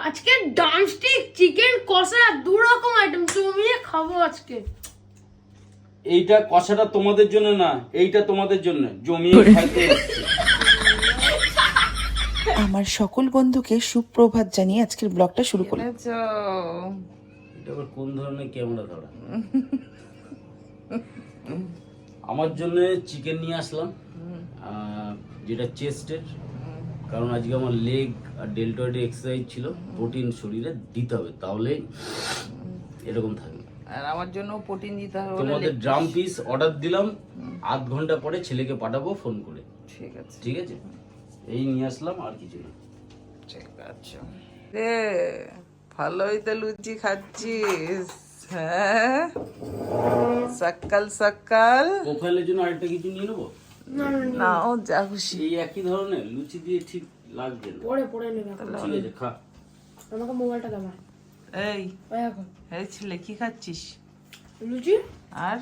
আজকে drumstick chicken কষা দু রকম আইটেম জমিয়ে খাব আজকে। এইটা কষাটা তোমাদের জন্য না এইটা তোমাদের জন্য। জমিয়ে খাইতে আমার সকল বন্ধুকে সুপ্রভাত জানিয়ে আজকের ব্লগটা শুরু করলাম। এনেছো এটা আবার কোন ধরনের ক্যামেরা ধরা? আমার জন্য চিকেন নিয়ে আসলাম যেটা চেস্টের কারণ আজকে আমার লেগ আর ডেল্টয়েড এক্সারসাইজ ছিল প্রোটিন শরীরে দিতে হবে তাহলে এরকম থাকবে। আর আমার জন্য প্রোটিন দিতে হবে তোমাদের ড্রাম পিস অর্ডার দিলাম আধ ঘণ্টা পরে ছেলেকে পাঠাবো ফোন করে। ঠিক আছে। ঠিক আছে? এই নিয়ে আসলাম আর কিছু না। ঠিক আছে। রে ভালোই তো লুচি খাচ্ছিস হ্যাঁ? সকাল সকাল প্রোফাইলের জন্য আরেকটা কিছু নিয়ে নেব? না ও যা খুশি। এই একই ধরনের লুচি দিয়ে ঠিক লাগবে না। পরে পরে নেবে ঠিক আছে খা। আমাকে মোবাইলটা দেবা এই ওই এখন। এই ছেলে কি খাচ্ছিস? লুচি? আর?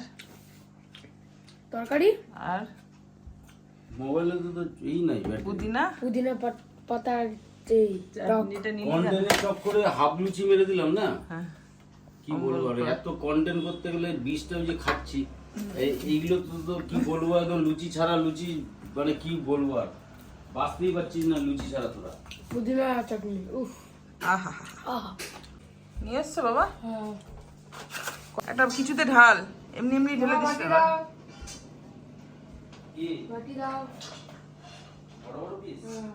তরকারি? আর? মোবাইলে তো তো এই নাই পুদিনা? পুদিনা পাত- এই চাটনিটা নিয়ে চক করে হাফ লুচি মেরে দিলাম না? হ্যাঁ। কি বলব আর এত কন্টেন্ট করতে গেলে বিষটা যে খাচ্ছি। এইগুলো তো তো কি বলব একদম লুচি ছাড়া লুচি মানে কি বলব আর? বাঁচতেই পারছিস না লুচি ছাড়া তোরা। পুদিনা চাটনি উফ। আহা। নিয়ে এসছো বাবা? হ্যাঁ। একটা কিছুতে ঢাল এমনি এমনি ঢেলে দিস বাটি দাও। বাটি দাও। বড় বড় পিস হ্যাঁ।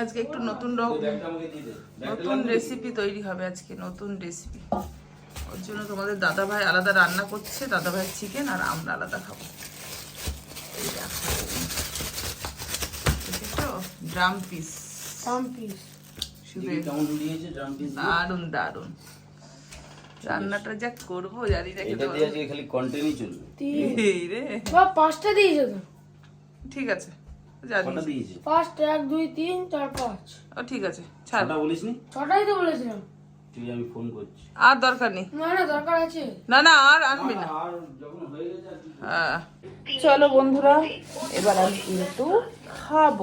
আজকে একটু নতুন রকম নতুন রেসিপি তৈরি হবে আজকে নতুন রেসিপি ওর জন্য তোমাদের দাদা ভাই আলাদা রান্না করছে দাদা ভাই চিকেন আর আমরা আলাদা খাব। ড্রাম পিস ড্রাম পিস দারুণ দারুণ রান্নাটা যা করব জানি না এটা দিয়ে আজকে খালি কন্টেন্টই চলবে। এই রে। বা পাঁচটা দিয়েছে তো? ঠিক আছে জানি এক দুই তিন চার পাঁচ। ও ঠিক আছে ছাড়। ছটা বলিস নি ছটাই তো বলেছিলাম। তুই আমি ফোন করছি। আর দরকার নেই। না না দরকার আছে। না না আর আনবি না। আর যখন হয়ে গেছে হ্যাঁ। চলো বন্ধুরা এবার আমি কিন্তু খাব।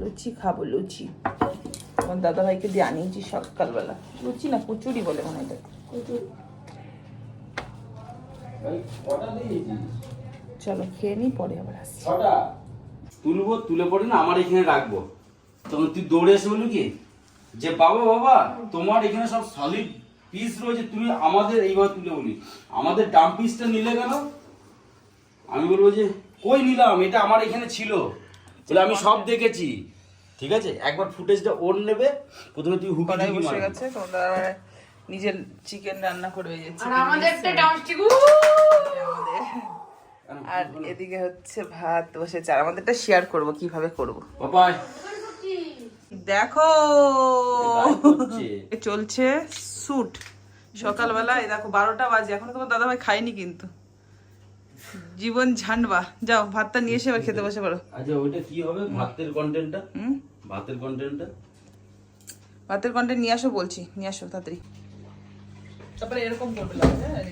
লুচি খাব লুচি। আমার দাদা ভাইকে দিয়ে আনিয়েছি সকালবেলা। লুচি না কচুরি বলে মনে হয় চলো খেয়ে নি পরে আবার আসছি। তুলবো তুলে পড়ে না আমার এখানে রাখব। তখন তুই দৌড়ে এসে বলবি কি? যে বাবা বাবা তোমার এখানে সব সলিড পিস রয়েছে তুমি আমাদের এইভাবে তুলে বলি। আমাদের ডাম পিসটা নিলে কেন? আমি বলব যে কই নিলাম? এটা আমার এখানে ছিল। বলে আমি সব দেখেছি। ঠিক আছে? একবার ফুটেজটা ওর নেবে। প্রথমে তুই হুকি ঝুঁকি বসে গেছে তোমার ভাই নিজের চিকেন রান্না করে এই যে আর আমাদের ড্রামস্টিক আমাদের আর এদিকে হচ্ছে ভাত বসেছে আর আমাদেরটা শেয়ার করব কীভাবে করব। বাবাই দেখো। চলছে স্যুট সকালবেলা এই দেখো বারোটা বাজে। এখনও তোমার দাদা ভাই খায়নি কিন্তু। জীবন ঝান্ডবা। যাও ভাতটা নিয়ে এসে এবার খেতে বসে পড়ো। আচ্ছা ওইটা কি হবে? ভাতের কন্টেন্টটা হুম। ভাতের কন্টেন্টটা ভাতের কন্টেন্ট নিয়ে আসো বলছি। নিয়ে আসো তাড়াতাড়ি। তারপরে এরকম করবে হ্যাঁ?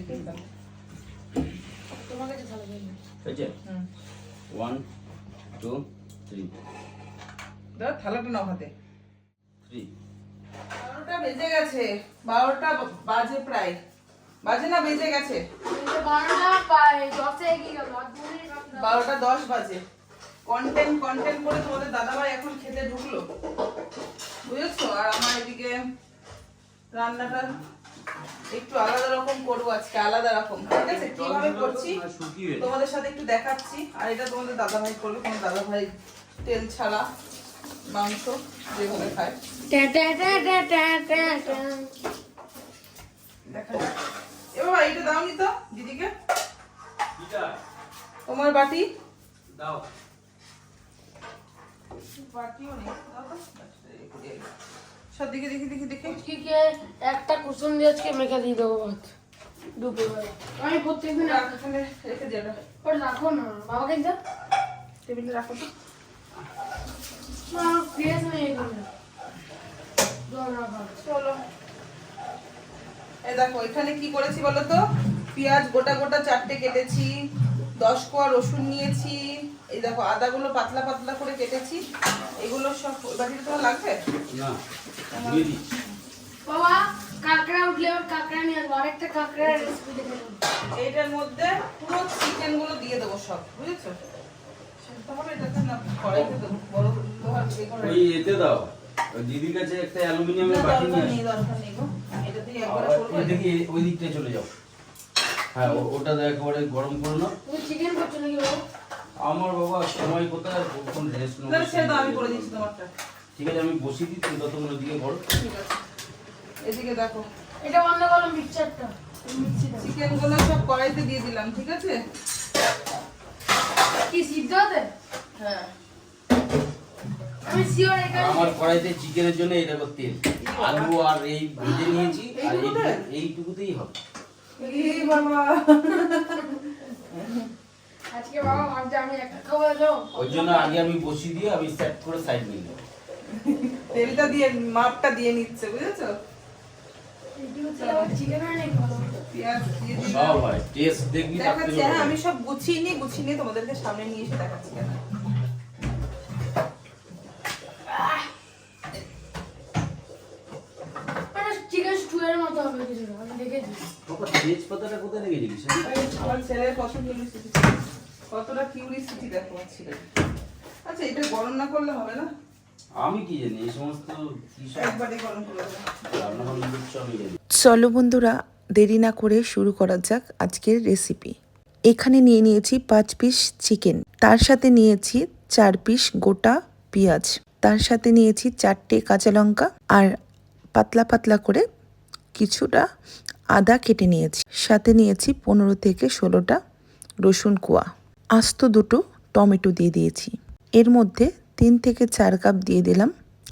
তোমার কাছে হয়েছে হুম। ওয়ান টু থ্রি দাও থালাটা নাও হাতে। বারোটা বেজে গেছে। বারোটা বাজে প্রায়। বাজে না বেজে গেছে? বারোটা দশে বাজে। কন্টেন্ট কন্টেন্ট করে তোমাদের দাদাভাই এখন খেতে ঢুকলো। বুঝেছ? আর আমার এদিকে রান্নাটা একটু আলাদা রকম করব আজকে আলাদা রকম। ঠিক আছে? কীভাবে করছি? তোমাদের সাথে একটু দেখাচ্ছি। আর এটা তোমাদের দাদাভাই করবে। তোমার দাদাভাই তেল ছাড়া। মাংস যেভাবে খায়। ট্যা ট্যা ট্যা ট্যা ট্যা ট্যা ট্যা। দেখা যাক। এ বাবা এইটা দাওনি তো দিদিকে। তোমার বাটি? দাও। বাটিও নেই। দাও তো। সব দিকে দেখি দেখি দেখি। আজকে একটা কুসুম দিয়ে আজকে মেখে দিয়ে দেবো ভাত দুপুরবেলা। আমি প্রত্যেকদিন রাখ, রেখে দে ওটা। ওটা রাখো না বাবাকে যা টেবিলে রাখো তো না ফ্রেশ নেই এখানে জল রাখা চলো এই দেখো এখানে কি করেছি বলো তো? পেঁয়াজ গোটা গোটা চারটে কেটেছি দশ কোয়া রসুন নিয়েছি এই এই দেখো আদাগুলো পাতলা পাতলা করে কেটেছি। এগুলো সব ওই তোমার লাগবে? না বাবা কাঁকড়া উঠলে আবার কাঁকড়া নিয়ে আসব আরেকটা কাঁকড়া রেসিপি দেখে এইটার মধ্যে পুরো চিকেনগুলো দিয়ে দেবো সব বুঝেছ? ওই এতে দাও। দিদির কাছে একটা অ্যালুমিনিয়ামের বাটি নিয়ে নেই দরকার নেই গো। এটাতেই একবারে আবার করব ওইদিকে ওই দিকটায় চলে যাও। হ্যাঁ ওটা একেবারে গরম করো না তুমি চিকেন করছ নাকি বাবা? আমার বাবা সময় কোথায় রেস্ট আমি করে দিচ্ছি তোমারটা। ঠিক আছে আমি বসিয়ে দিচ্ছি ততক্ষণ ওদিকে করো ঠিক আছে। এদিকে দেখো। এটা বন্ধ করো মিক্সচারটা। চিকেনগুলো সব কড়াইতে দিয়ে দিলাম ঠিক আছে? কি সিদ্ধ হতে হ্যাঁ। আমার কড়াইতে চিকেনের জন্য এই দেখো তেল। আলু আর এই ভেজে নিয়েছি আর এইটুকুতেই হবে। এই বাবা। আজকে বাবা ভাবছে আমি একা খাব এলো ওই জন্য আগে আমি বসিয়ে দিয়ে আমি সেট করে সাইড নিয়ে নেব। তেলটা দিয়ে মাপটা দিয়ে নিচ্ছে বুঝেছ? চিকেন হয়। আমি সব গুছিয়ে নিয়ে গুছিয়ে নিয়ে তোমাদেরকে সামনে নিয়ে এসে দেখাচ্ছি চিকেন মতো হবে কিছুটা আমি দেখেছি। তেজপাতাটা কোথায় আমার ছেলের কিউরিসিটি কতটা কিউরিসিটি দেখো আচ্ছা এটা গরম না করলে হবে না? আমি কি জানি এই সমস্ত একবারে গরম করে রান্না বান্না আমি জানি। চলো বন্ধুরা দেরি না করে শুরু করা যাক আজকের রেসিপি এখানে নিয়ে নিয়েছি পাঁচ পিস চিকেন তার সাথে নিয়েছি চার পিস গোটা পেঁয়াজ। তার সাথে নিয়েছি চারটে কাঁচা লঙ্কা। আর পাতলা পাতলা করে কিছুটা আদা কেটে নিয়েছি। সাথে নিয়েছি পনেরো থেকে ষোলোটা রসুন কোয়া। আস্ত দুটো টমেটো দিয়ে দিয়েছি। এর মধ্যে তিন থেকে চার কাপ দিয়ে দিলাম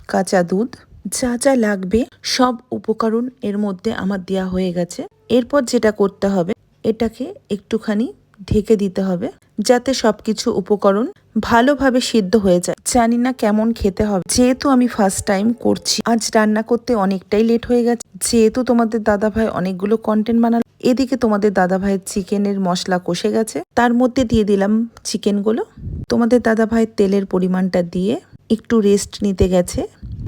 কাঁচা দুধ। যা যা লাগবে সব উপকরণ এর মধ্যে আমার দেওয়া হয়ে গেছে। এরপর যেটা করতে হবে, এটাকে একটুখানি ঢেকে দিতে হবে, যাতে সব কিছু উপকরণ ভালোভাবে সিদ্ধ হয়ে যায়। জানি না কেমন খেতে হবে। যেহেতু আমি ফার্স্ট টাইম করছি, আজ রান্না করতে অনেকটাই লেট হয়ে গেছে। যেহেতু তোমাদের দাদা ভাই অনেকগুলো কন্টেন্ট বানাল, এদিকে তোমাদের দাদা ভাইয়ের চিকেনের মশলা কষে গেছে। তার মধ্যে দিয়ে দিলাম চিকেনগুলো। তোমাদের দাদা ভাইয়ের তেলের পরিমাণটা দিয়ে একটু রেস্ট নিতে গেছে।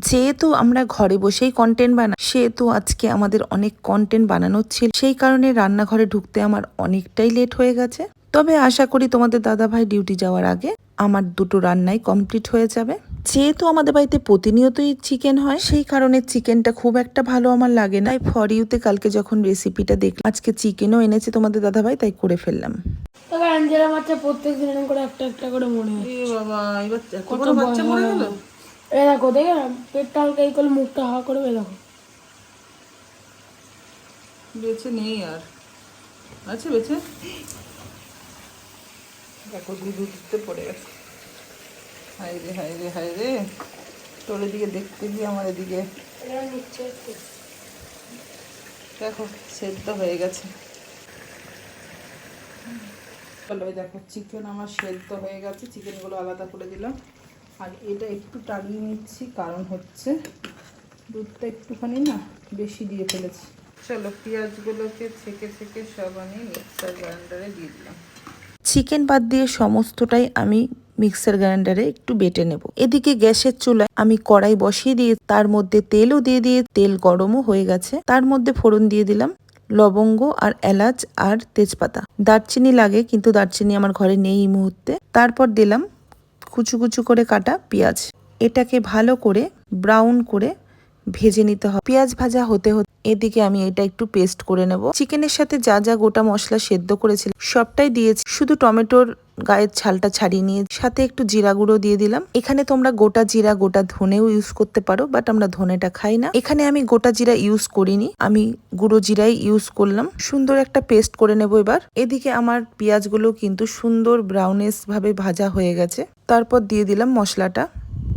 যেহেতু আমরা ঘরে বসেই কন্টেন্ট বানাই, সেহেতু আজকে আমাদের অনেক কন্টেন্ট বানানোর ছিল। সেই কারণে রান্নাঘরে ঢুকতে আমার অনেকটাই লেট হয়ে গেছে। তবে আশা করি তোমাদের দাদা ভাই ডিউটি যাওয়ার আগে আমার দুটো রান্নাই কমপ্লিট হয়ে যাবে। যেহেতু আমাদের বাড়িতে প্রতিনিয়তই চিকেন হয় সেই কারণে চিকেনটা খুব একটা ভালো আমার লাগে না। ফর ইউতে কালকে যখন রেসিপিটা দেখলাম আজকে চিকেনও এনেছে তোমাদের দাদা ভাই তাই করে ফেললাম। প্রত্যেক দিন করে একটা একটা করে মনে হয়। এ বাবা এবার এত বাচ্চা মরে গেল? এ দেখো দেখে না পেটটা হালকা এই করলে মুখটা হা করে এ দেখো বেঁচে নেই আর। আছে বেঁচে? দেখো দুধ উঠতে পড়ে গেছে। হাই রে হাই রে হাই রে। তোর এদিকে দেখতে গিয়ে আমার এদিকে দেখো সেদ্ধ হয়ে গেছে। চলো দেখো চিকেন আমার সেদ্ধ হয়ে গেছে। চিকেনগুলো আলাদা করে দিলাম। আর এটা একটু টাড়িয়ে নিচ্ছি কারণ হচ্ছে দুধটা একটুখানি না বেশি দিয়ে ফেলেছি। চলো পেঁয়াজগুলোকে ছেঁকে ছেঁকে সব আমি মিক্সার গ্রাইন্ডারে দিয়ে দিলাম। চিকেন বাদ দিয়ে সমস্তটাই আমি মিক্সার গ্রাইন্ডারে একটু বেটে নেব। এদিকে গ্যাসের চুলায় আমি কড়াই বসিয়ে দিয়ে, তার মধ্যে তেলও দিয়ে দিয়ে, তেল গরমও হয়ে গেছে। তার মধ্যে ফোড়ন দিয়ে দিলাম লবঙ্গ আর এলাচ আর তেজপাতা। দারচিনি লাগে, কিন্তু দারচিনি আমার ঘরে নেই এই মুহূর্তে। তারপর দিলাম কুচু কুচু করে কাটা পেঁয়াজ। এটাকে ভালো করে ব্রাউন করে ভেজে নিতে হবে। পেঁয়াজ ভাজা হতে হতে এদিকে আমি এটা একটু পেস্ট করে নেব। চিকেনের সাথে যা যা গোটা মশলা সেদ্ধ করেছিলাম, সবটাই দিয়েছি। শুধু টমেটোর গায়ের ছালটা ছাড়িয়ে নিয়ে সাথে একটু জিরা গুঁড়ো দিয়ে দিলাম। এখানে তোমরা গোটা জিরা, গোটা ধনেও ইউজ করতে পারো বাট আমরা ধনেটা খাই না। এখানে আমি গোটা জিরা ইউজ করিনি। আমি গুঁড়ো জিরাই ইউজ করলাম। সুন্দর একটা পেস্ট করে নেব এবার। এদিকে আমার পেঁয়াজগুলো কিন্তু সুন্দর ব্রাউনেস ভাবে ভাজা হয়ে গেছে। তারপর দিয়ে দিলাম মশলাটা।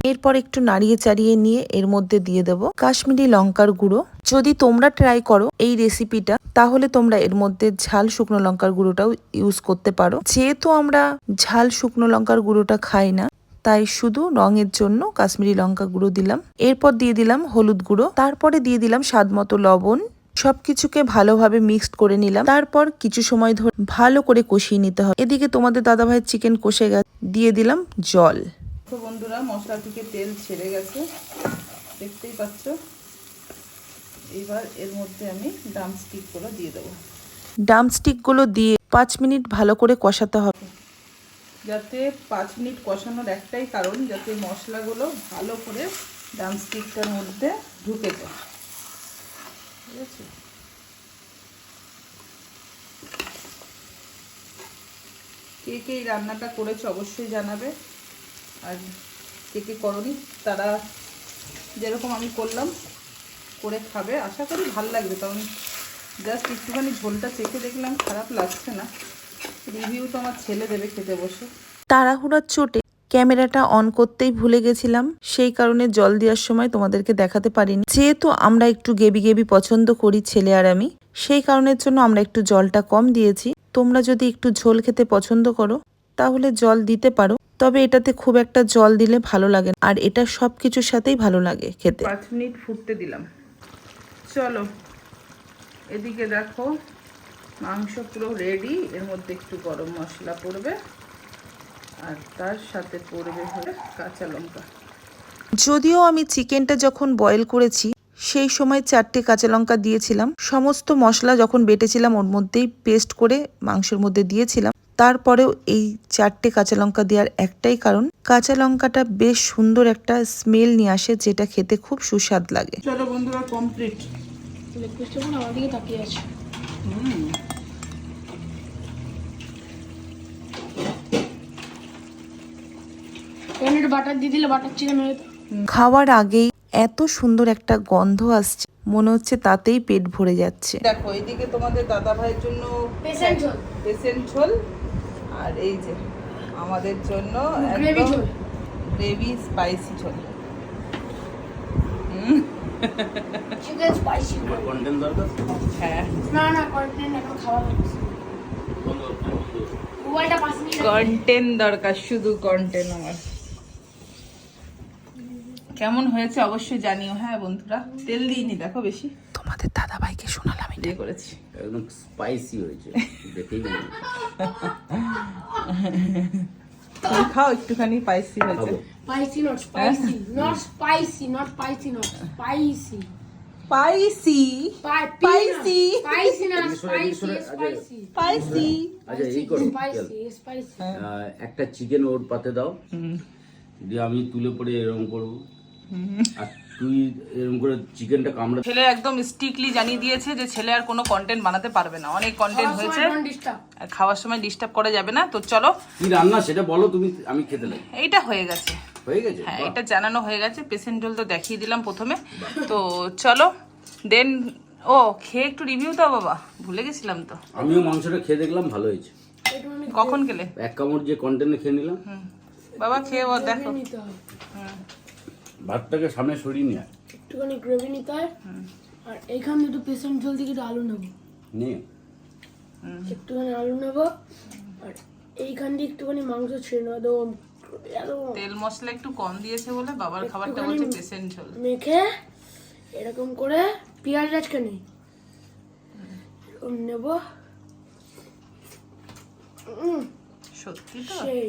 এরপর একটু নাড়িয়ে চাড়িয়ে নিয়ে এর মধ্যে দিয়ে দেব কাশ্মীরি লঙ্কার গুঁড়ো। যদি তোমরা ট্রাই করো এই রেসিপিটা তাহলে তোমরা এর মধ্যে ঝাল শুকনো লঙ্কার গুঁড়োটাও ইউজ করতে পারো। যেহেতু আমরা ঝাল শুকনো লঙ্কার গুঁড়োটা খাই না, তাই শুধু রঙের জন্য কাশ্মীরি লঙ্কা গুঁড়ো দিলাম। এরপর দিয়ে দিলাম হলুদ গুঁড়ো। তারপরে দিয়ে দিলাম স্বাদ মতো লবণ। সবকিছুকে ভালোভাবে মিক্সড করে নিলাম। তারপর কিছু সময় ধরে ভালো করে কষিয়ে নিতে হবে। এদিকে তোমাদের দাদা ভাইয়ের চিকেন কষে গেছে। দিয়ে দিলাম জল। তো বন্ধুরা মশলা থেকে তেল ছেড়ে গেছে। দেখতেই পাচ্ছ? এবার এর মধ্যে আমি ডাম স্টিকগুলো দিয়ে দেবো। ডামস্টিকগুলো দিয়ে পাঁচ মিনিট ভালো করে কষাতে হবে। যাতে পাঁচ মিনিট কষানোর একটাই কারণ যাতে মশলাগুলো ভালো করে ডাম স্টিকটার মধ্যে ঢুকে যায়। ঠিক আছে? কে কে এই রান্নাটা করেছে অবশ্যই জানাবে। আর কে কে করনি, তারা যেরকম আমি করলাম, করে খাবে। আশা করি ভালো লাগবে, কারণ জাস্ট একটুখানি ঝোলটা চেখে দেখলাম, খারাপ লাগছে না। রিভিউ তো আমার ছেলে দেবে খেতে বসে। তাড়াহুড়ার চোটে ক্যামেরাটা অন করতেই ভুলে গেছিলাম, সেই কারণে জল দেওয়ার সময় তোমাদেরকে দেখাতে পারিনি। যেহেতু আমরা একটু গেবি গেবি পছন্দ করি ছেলে আর আমি, সেই কারণের জন্য আমরা একটু জলটা কম দিয়েছি। তোমরা যদি একটু ঝোল খেতে পছন্দ করো, তাহলে জল দিতে পারো। তবে এটাতে খুব একটা জল দিলে ভালো লাগে। আর এটা সব কিছুর সাথেই ভালো লাগে খেতে। পাঁচ মিনিট ফুটতে দিলাম। চলো এদিকে দেখো মাংস পুরো রেডি এর মধ্যে একটু গরম মশলা পড়বে। আর তার সাথে পড়বে হলে কাঁচা লঙ্কা। যদিও আমি চিকেনটা যখন বয়েল করেছি সেই সময় চারটে কাঁচা লঙ্কা দিয়েছিলাম। সমস্ত মশলা যখন বেটেছিলাম ওর মধ্যেই পেস্ট করে মাংসের মধ্যে দিয়েছিলাম। তারপরেও এই চারটে কাঁচা লঙ্কা দেওয়ার একটাই কারণ কাঁচা লঙ্কাটা বেশ সুন্দর একটা স্মেল নিয়ে আসে যেটা খেতে খুব সুস্বাদ লাগে। চলো বন্ধুরা কমপ্লিট লেগ পিসটা এখন আমার দিকে তাকিয়ে আছে। বাটার দিয়ে দিলে বাটার চিকেন হয়ে খাওয়ার আগেই এত সুন্দর একটা গন্ধ আসছে মনে হচ্ছে তাতেই পেট ভরে যাচ্ছে। দেখো এইদিকে তোমাদের দাদা ভাইয়ের জন্য পেশেন্ট ঝোল। পেশেন্ট ঝোল। আর এই যে আমাদের জন্য গ্রেভি স্পাইসি ঝোল। চিকেন স্পাইসি কন্টেন্ট দরকার? হ্যাঁ। না না কন্টেন্ট এখন খাওয়া হচ্ছে। দরকার শুধু কন্টেন্ট আমার। কেমন হয়েছে অবশ্যই জানিও। হ্যাঁ বন্ধুরা তেল দিইনি দেখো বেশি। তোমাদের দাদা ভাইকে শোনালাম এটা। দিয়ে করেছি। একদম স্পাইসি হয়েছে। দেখেই মনে খাও একটুখানি স্পাইসি হয়েছে। খাব। Spicy, not spicy. Not spicy, not spicy, not spicy. Spicy spicy, সরে, আজকে- spicy. স্পাইসি আচ্ছা। এই করো Spicy, spicy. একটা চিকেন ওর পাতে দাও। দিয়ে আমি তুলে পরে এরকম করব। আর তুই এরকম করে চিকেনটা কামড়া ছেলে একদম স্ট্রিক্টলি জানিয়ে দিয়েছে যে ছেলে আর কোনো কন্টেন্ট বানাতে পারবে না। অনেক কন্টেন্ট হয়েছে. আর খাওয়ার সময় ডিস্টার্ব করা যাবে না। তো চলো। কি রান্না? সেটা বলো তুমি আমি খেতে লাগি। এইটা হয়ে গেছে। হয়ে গেছে? হ্যাঁ এটা জানানো হয়ে গেছে। পেশেন্ট জল তো দেখিয়ে দিলাম প্রথমে। তো চলো দেন ও খেয়ে একটু রিভিউ দাও বাবা। ভুলে গেছিলাম তো। আমিও মাংসটা খেয়ে দেখলাম ভালো হয়েছে। কখন গেলে এক কামড় যে কন্টেন্টে খেয়ে নিলাম। বাবা খেয়ে দেখো। হয়। ভাতটাকে সামনে সরিয়ে নিয়ে আয়। একটুখানি গ্রেভি নিতে হয় আর এইখান দুটো পেশেন্ট ঝোল থেকে একটু আলু নেব। নিয়ে একটুখানি আলু নেব আর এইখান দিয়ে একটুখানি মাংস ছেড়ে নেব। একদম তেল মশলা একটু কম দিয়েছে বলে বাবার খাবারটা বলছে পেশেন্ট ঝোল। মেখে এরকম করে পেঁয়াজ আজকে নেই এরকম নেব। সত্যি তো? সেই।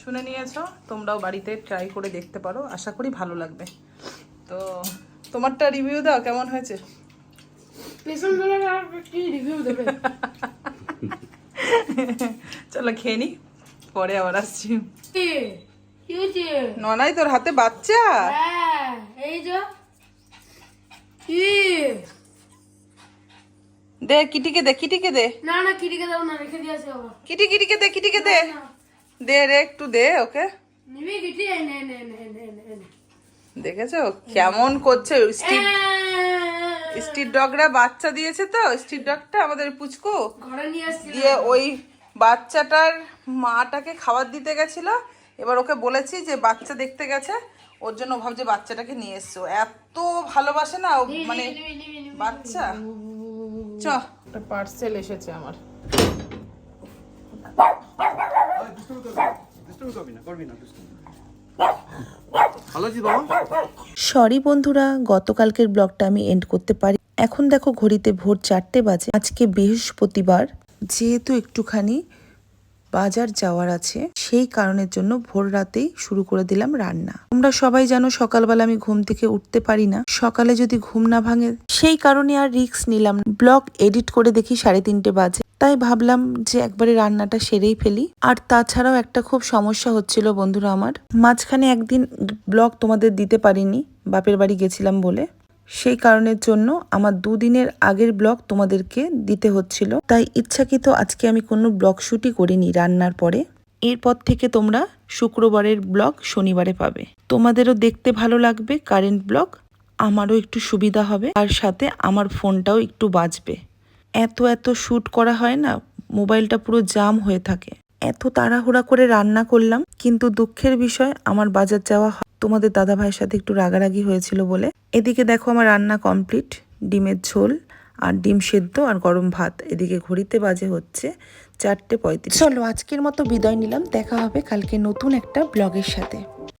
শুনে নিয়েছো তোমরাও বাড়িতে ট্রাই করে দেখতে পারো আশা করি ভালো লাগবে। তো তোমারটা রিভিউ দাও কেমন হয়েছে? চলো খেয়ে নি পরে আবার আসছি। ননাই তোর হাতে বাচ্চা? হ্যাঁ এই দে কিটিকে দে কিটিকে দে। না না কিটিকে দাও না রেখে দিয়ে আসে কিটি কিটিকে দে কিটিকে দে। দে রে একটু দে ওকে। নিবি কিটি এই নে নে নে নে নে নে। দেখেছ? কেমন করছে স্ট্রিট স্ট্রিট ডগরা বাচ্চা দিয়েছে তো স্ট্রিট ডগটা আমাদের পুচকু। ঘরে নিয়ে আসছি দিয়ে ওই বাচ্চাটার মাটাকে খাবার দিতে গেছিল। এবার ওকে বলেছি যে বাচ্চা দেখতে গেছে ওর জন্য ভাবছে বাচ্চাটাকে নিয়ে এসছো। এত ভালোবাসে না ও মানে বাচ্চা। চ। একটা পার্সেল এসেছে আমার। সরি বন্ধুরা, গতকালকের ব্লগটা আমি এন্ড করতে পারি। এখন দেখো ঘড়িতে ভোর চারটে বাজে। আজকে বৃহস্পতিবার। যেহেতু একটুখানি বাজার যাওয়ার আছে, সেই কারণের জন্য ভোর রাতেই শুরু করে দিলাম রান্না। তোমরা সবাই জানো সকালবেলা আমি ঘুম থেকে উঠতে পারি না। সকালে যদি ঘুম না ভাঙে, সেই কারণে আর রিস্ক নিলাম। ব্লগ এডিট করে দেখি সাড়ে তিনটে বাজে। তাই ভাবলাম যে একবারে রান্নাটা সেরেই ফেলি। আর তাছাড়াও একটা খুব সমস্যা হচ্ছিল বন্ধুরা আমার। মাঝখানে একদিন ব্লগ তোমাদের দিতে পারিনি, বাপের বাড়ি গেছিলাম বলে। সেই কারণের জন্য আমার দুদিনের আগের ব্লগ তোমাদেরকে দিতে হচ্ছিল। তাই ইচ্ছাকৃত আজকে আমি কোনো ব্লগ শ্যুটই করিনি রান্নার পরে। এরপর থেকে তোমরা শুক্রবারের ব্লগ শনিবারে পাবে। তোমাদেরও দেখতে ভালো লাগবে কারেন্ট ব্লগ, আমারও একটু সুবিধা হবে, আর সাথে আমার ফোনটাও একটু বাঁচবে এত এত শ্যুট করা হয় না, মোবাইলটা পুরো জাম হয়ে থাকে। এত তাড়াহুড়া করে রান্না করলাম, কিন্তু দুঃখের বিষয় আমার বাজার যাওয়া তোমাদের দাদা ভাইয়ের সাথে একটু রাগারাগি হয়েছিল বলে। এদিকে দেখো আমার রান্না কমপ্লিট ডিমের ঝোল আর ডিম সেদ্ধ আর গরম ভাত। এদিকে ঘড়িতে বাজে হচ্ছে চারটে পঁয়ত্রিশ। চলো, আজকের মতো বিদায় নিলাম। দেখা হবে কালকে নতুন একটা ব্লগের সাথে।